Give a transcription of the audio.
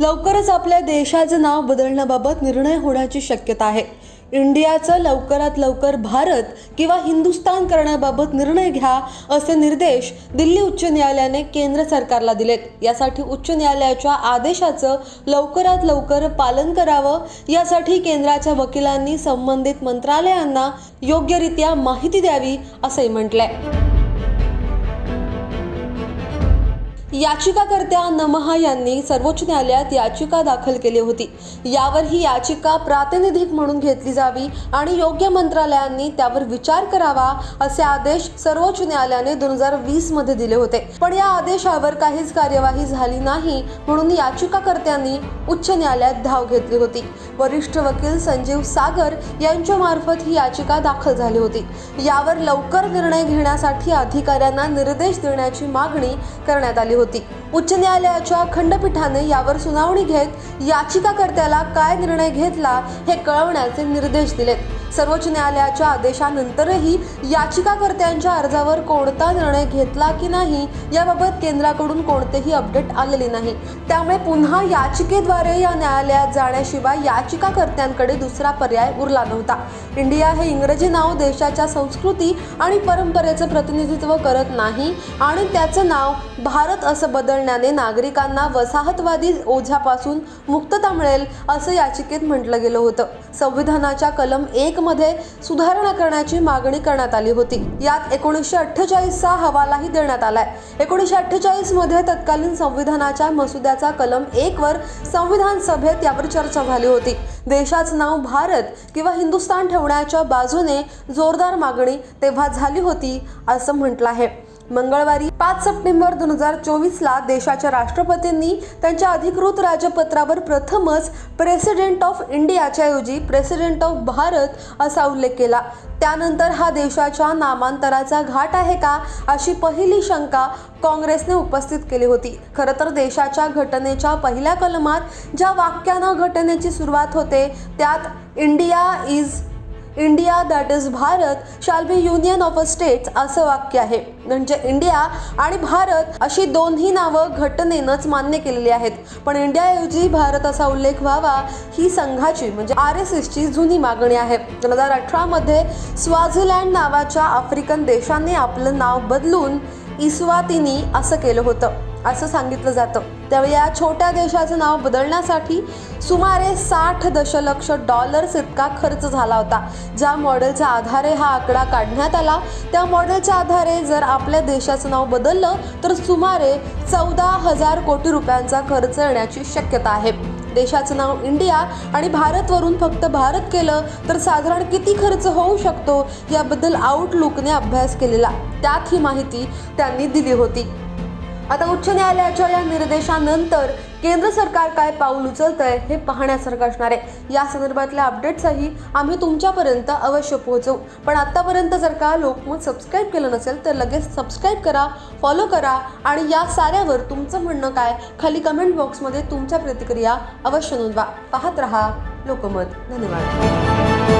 लवकरच आपल्या देशाचं नाव बदलण्याबाबत निर्णय होण्याची शक्यता आहे. इंडियाचं लवकरात लवकर भारत किंवा हिंदुस्तान करण्याबाबत निर्णय घ्या असे निर्देश दिल्ली उच्च न्यायालयाने केंद्र सरकारला दिलेत. यासाठी उच्च न्यायालयाच्या आदेशाचं लवकरात लवकर पालन करावं यासाठी केंद्राच्या वकिलांनी संबंधित मंत्रालयांना योग्यरित्या माहिती द्यावी असंही म्हटलंय. याचिकाकर्त्या नमहा यांनी सर्वोच्च न्यायालयात याचिका दाखल केली होती. यावर ही याचिका प्रातिनिधिक म्हणून घेतली जावी आणि योग्य मंत्रालयांनी त्यावर विचार करावा असे आदेश सर्वोच्च न्यायालयाने दोन हजार वीसमध्ये दिले होते. पण या आदेशावर काहीच कार्यवाही झाली नाही म्हणून याचिकाकर्त्यांनी उच्च न्यायालयात धाव घेतली होती. वरिष्ठ वकील संजीव सागर यांच्या मार्फत ही याचिका दाखल झाली होती. यावर लवकर निर्णय घेण्यासाठी अधिकाऱ्यांना निर्देश देण्याची मागणी करण्यात आली होती. उच्च न्यायालयाच्या खंडपीठाने यावर सुनावणी घेत याचिकाकर्त्याला काय निर्णय घेतला हे कळवण्याचे निर्देश दिलेत सर्वोच्च न्यायालयाच्या आदेशानंतरही याचिकाकर्त्यांच्या अर्जावर कोणता निर्णय घेतला की नाही याबाबत केंद्राकडून कोणतेही अपडेट आलेले नाही. त्यामुळे पुन्हा याचिकेद्वारे या न्यायालयात जाण्याशिवाय याचिकाकर्त्यांकडे दुसरा पर्याय उरला नव्हता. इंडिया हे इंग्रजी नाव देशाच्या संस्कृती आणि परंपरेचं प्रतिनिधित्व करत नाही आणि त्याचं नाव भारत असं बदलण्याने नागरिकांना वसाहतवादी ओझ्यापासून मुक्तता मिळेल असं याचिकेत म्हटलं गेलं होतं. संविधानाच्या कलम एक मध्ये सुधारणा करण्याची मागणी करण्यात आली होती. यात एकोणीसशे अठ्ठेचाळीसचा हवालाही देण्यात आलाय. एकोणीसशे अठ्ठेचाळीसमध्ये तत्कालीन संविधानाच्या मसुद्याचा कलम एक वर संविधान सभेत यावर चर्चा झाली होती. देशाचं नाव भारत किंवा हिंदुस्थान ठेवण्याच्या बाजूने जोरदार मागणी तेव्हा झाली होती असं म्हटलं आहे. मंगळवारी पाच सप्टेंबर दोन हजार चोवीसला देशाच्या राष्ट्रपतींनी त्यांच्या अधिकृत राजपत्रावर प्रथमच प्रेसिडेंट ऑफ इंडियाच्या ऐवजी प्रेसिडेंट ऑफ भारत असा उल्लेख केला. त्यानंतर हा देशाच्या नामांतराचा घाट आहे का अशी पहिली शंका काँग्रेसने उपस्थित केली होती. खरं तर देशाच्या घटनेच्या पहिल्या कलमात ज्या वाक्यानं घटनेची सुरुवात होते त्यात India is India that is Bharat shall be union of a states असं वाक्य आहे. म्हणजे इंडिया आणि भारत अशी दोन्ही नावं घटनेनंच मान्य केलेली आहेत. पण इंडियाऐवजी भारत असा उल्लेख व्हावा ही संघाची म्हणजे आर एस एसची जुनी मागणी आहे. दोन हजार अठरामध्ये स्वाझीलँड नावाच्या आफ्रिकन देशाने आपलं नाव बदलून इस्वातिनी असं केलं होतं. असं सांगितलं जातं. त्यावेळी या छोट्या देशाचं नाव बदलण्यासाठी सुमारे साठ दशलक्ष डॉलर्स इतका खर्च झाला होता. ज्या मॉडेलच्या आधारे हा आकडा काढण्यात आला. त्या मॉडेलच्या आधारे जर आपल्या देशाचं नाव बदललं तर सुमारे चौदा हजार कोटी रुपयांचा खर्च येण्याची शक्यता आहे. देशाचं नाव इंडिया आणि भारतवरून फक्त भारत केलं तर साधारण किती खर्च होऊ शकतो? याबद्दल आउटलुकने अभ्यास केलेला. त्यात ही माहिती त्यांनी दिली होती. आता उच्च न्यायालयाच्या या निर्देशानंतर केंद्र सरकार काय पाऊल उचलतंय हे पाहण्यासारखं असणार आहे. या संदर्भातल्या अपडेट्सही आम्ही तुमच्यापर्यंत अवश्य पोहोचवू. पण आत्तापर्यंत जर का लोकमत सबस्क्राईब केलं नसेल तर लगेच सबस्क्राईब करा फॉलो करा आणि या साऱ्यावर तुमचं म्हणणं काय खाली कमेंट बॉक्समध्ये तुमच्या प्रतिक्रिया अवश्य नोंदवा. पाहत रहा लोकमत. धन्यवाद.